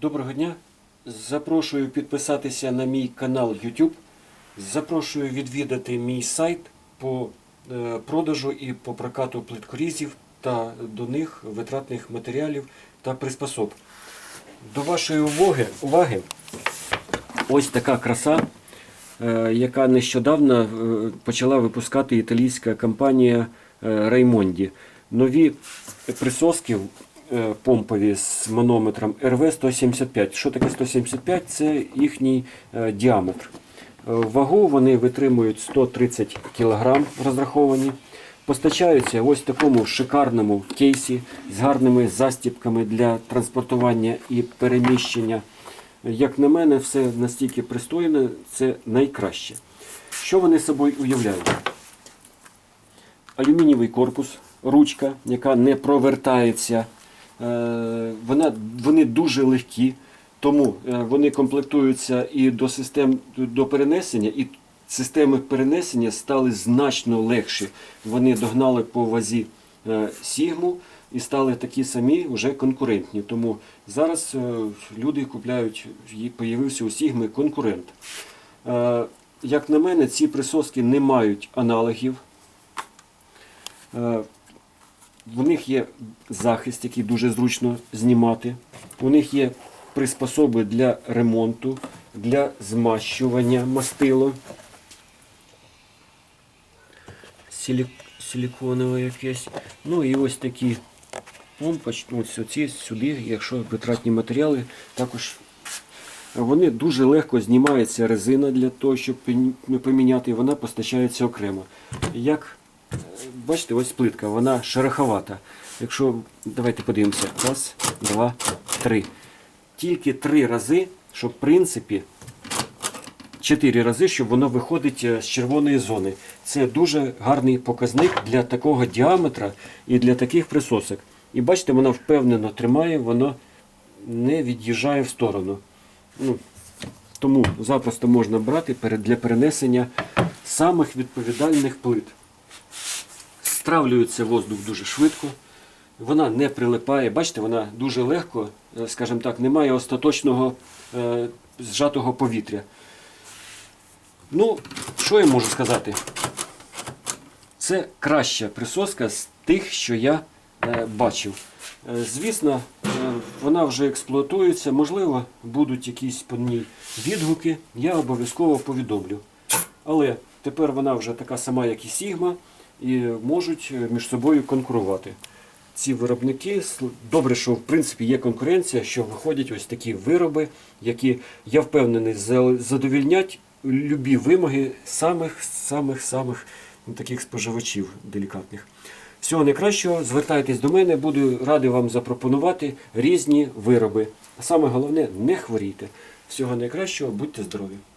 Доброго дня. Запрошую підписатися на мій канал YouTube. Запрошую відвідати мій сайт по е, продажу і по прокату плиткорізів та до них витратних матеріалів та приспособ. До вашої уваги, уваги ось така краса, е, яка нещодавно е, почала випускати італійська компанія Raimondi. Нові присоски помпові з манометром RV-175. Що таке 175? Це їхній е, діаметр. Е, Вагу вони витримують 130 кг розраховані. Постачаються ось в такому шикарному кейсі з гарними застіпками для транспортування і переміщення. Як на мене, все настільки пристойне, це найкраще. Що вони собою уявляють? Алюмінієвий корпус, ручка, яка не провертається. Е, Вона, вони дуже легкі, тому е, вони комплектуються і до систем до перенесення, і системи перенесення стали значно легші. Вони догнали по вазі е, Сігму і стали такі самі вже конкурентні. Тому зараз люди купляють, і появився у Сігми конкурент. Як на мене, ці присоски не мають аналогів. В них є захист, який дуже зручно знімати. У них є приспособи для ремонту, для змащування мастило. Силік... Силіконове якесь. Ну і ось такі помпочки, ось оці сюди, якщо витратні матеріали, також вони дуже легко знімається резина для того, щоб поміняти, вона постачається окремо. Як бачите, ось плитка, вона шероховата. Якщо давайте подивимося, раз, два, три. Тільки три рази, щоб в принципі чотири рази, щоб воно виходить е, з червоної зони. Це дуже гарний показник для такого діаметра і для таких присосок. І бачите, воно впевнено тримає, воно не від'їжджає в сторону. Ну, тому запросто можна брати для перенесення самих відповідальних плит. Стравлюється воздух дуже швидко, вона не прилипає. Бачите, вона дуже легко, е, скажімо так, немає остаточного е, зжатого повітря. Ну, що я можу сказати? Це краща присоска з тих, що я е, бачив. Звісно, вона вже експлуатується, можливо, будуть якісь по ній відгуки, я обов'язково повідомлю. Але тепер вона вже така сама, як і Сігма, і можуть е, між собою конкурувати. Ці виробники добре, що в принципі є конкуренція, що виходять ось такі вироби, які я впевнений задовільнять любі вимоги самих самих самих ну, таких споживачів делікатних. Всього найкращого, звертайтесь до мене, буду радий вам запропонувати різні вироби. А саме головне, не хворійте. Всього найкращого, будьте здорові!